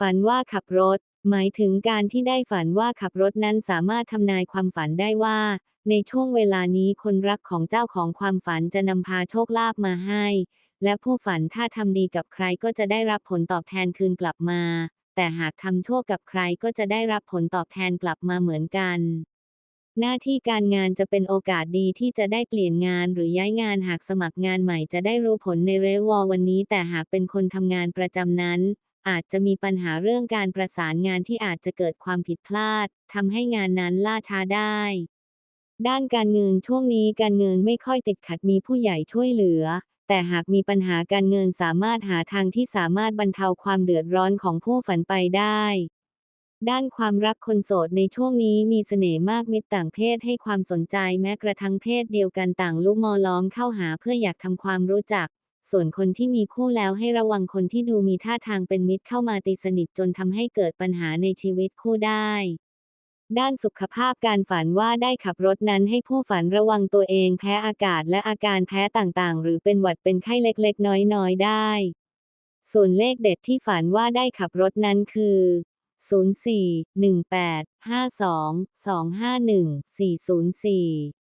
ฝันว่าขับรถ หมายถึงการที่ได้ฝันว่าขับรถนั้นสามารถทำนายความฝันได้ว่า ในช่วงเวลานี้คนรักของเจ้าของความฝันจะนำพาโชคลาภมาให้ และผู้ฝันถ้าทำดีกับใครก็จะได้รับผลตอบแทนคืนกลับมา แต่หากทำชั่วกับใครก็จะได้รับผลตอบแทนกลับมาเหมือนกันหน้าที่การงานจะเป็นโอกาสดีที่จะได้เปลี่ยนงานหรือย้ายงานหากสมัครงานใหม่จะได้รู้ผลในเรวอวันนี้ แต่หากเป็นคนทำงานประจำนั้น อาจจะมีปัญหาเรื่องการประสานงานที่อาจจะเกิดความผิดพลาดทำให้งานนั้นล่าช้าได้ ด้านการเงินช่วงนี้การเงินไม่ค่อยติดขัดมีผู้ใหญ่ช่วยเหลือ แต่หากมีปัญหาการเงินสามารถหาทางที่สามารถบรรเทาความเดือดร้อนของผู้ฝันไปได้ ด้านความรักคนโสดในช่วงนี้มีเสน่ห์มากมิตรต่างเพศให้ความสนใจแม้กระทั่งเพศเดียวกันต่างลุกมอล้อมเข้าหาเพื่ออยากทำความรู้จัก ส่วนคนที่มีคู่แล้วให้ระวังคนที่ดูมีท่าทางเป็นมิตรเข้ามาตีสนิทจนทำให้เกิดปัญหาในชีวิตคู่ได้ ด้านสุขภาพการฝันว่าได้ขับรถนั้นให้ผู้ฝันระวังตัวเองแพ้อากาศและอาการแพ้ต่างๆ หรือเป็นหวัดเป็นไข้เล็กๆ น้อยๆ ได้ ส่วนเลขเด็ดที่ฝันว่าได้ขับรถนั้นคือ 04 18 52 251 404